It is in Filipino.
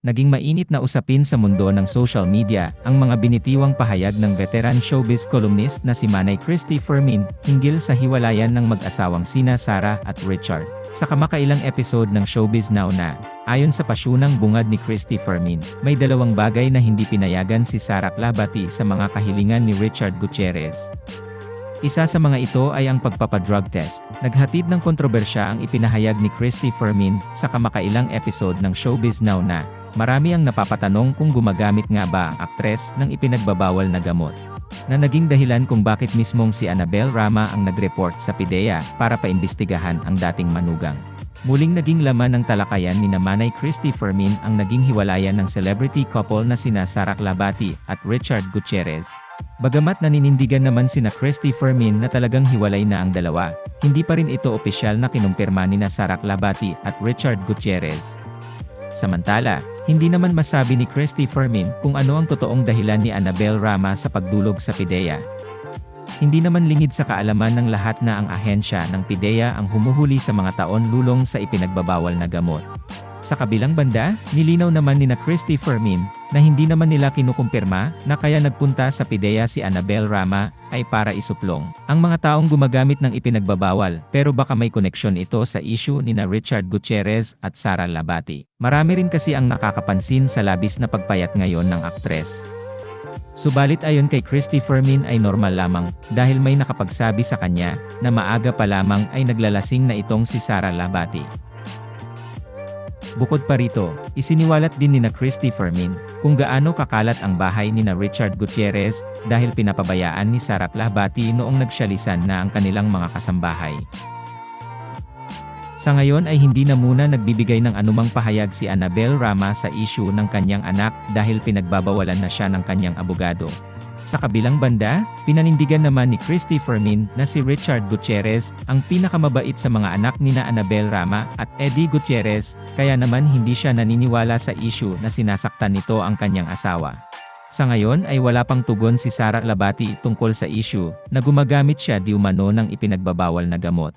Naging mainit na usapin sa mundo ng social media ang mga binitiwang pahayag ng veteran showbiz columnist na si Manay Christy Fermin hinggil sa hiwalayan ng mag-asawang sina Sarah at Richard. Sa kamakailang episode ng Showbiz Now na, ayon sa pasyunang bungad ni Christy Fermin, may dalawang bagay na hindi pinayagan si Sarah Labati sa mga kahilingan ni Richard Gutierrez. Isa sa mga ito ay ang pagpapadrug test. Naghatid ng kontrobersya ang ipinahayag ni Christy Fermin sa kamakailang episode ng Showbiz Now na, marami ang napapatanong kung gumagamit nga ba ang aktres ng ipinagbabawal na gamot. Na naging dahilan kung bakit mismong si Annabel Rama ang nag-report sa PIDEA para paimbestigahan ang dating manugang. Muling naging laman ng talakayan ni Namanay Christy Fermin ang naging hiwalayan ng celebrity couple na sina Sarah Labati at Richard Gutierrez. Bagamat naninindigan naman sina Christy Fermin na talagang hiwalay na ang dalawa, hindi pa rin ito opisyal na kinumpirma ni na Sarah Labati at Richard Gutierrez. Samantala, hindi naman masabi ni Christy Fermin kung ano ang totoong dahilan ni Annabel Rama sa pagdulog sa PIDEA. Hindi naman lingid sa kaalaman ng lahat na ang ahensya ng PIDEA ang humuhuli sa mga taon lulong sa ipinagbabawal na gamot. Sa kabilang banda, nilinaw naman ni na Christy Fermin na hindi naman nila kinukumpirma na kaya nagpunta sa PIDEA si Annabel Rama ay para isuplong ang mga taong gumagamit ng ipinagbabawal pero baka may koneksyon ito sa issue ni na Richard Gutierrez at Sara Labati. Marami rin kasi ang nakakapansin sa labis na pagpayat ngayon ng aktres. Subalit ayon kay Christy Fermin ay normal lamang dahil may nakapagsabi sa kanya na maaga pa lamang ay naglalasing na itong si Sara Labati. Bukod pa rito, isiniwalat din ni na Christy Fermin kung gaano kakalat ang bahay ni na Richard Gutierrez dahil pinapabayaan ni Sarah Labati noong nagsyalisan na ang kanilang mga kasambahay. Sa ngayon ay hindi na muna nagbibigay ng anumang pahayag si Annabel Rama sa issue ng kanyang anak dahil pinagbabawalan na siya ng kanyang abogado. Sa kabilang banda, pinanindigan naman ni Christy Fermin na si Richard Gutierrez ang pinakamabait sa mga anak ni na Annabel Rama at Eddie Gutierrez, kaya naman hindi siya naniniwala sa issue na sinasaktan nito ang kanyang asawa. Sa ngayon ay wala pang tugon si Sarah Labati tungkol sa issue na gumagamit siya di umano ng ipinagbabawal na gamot.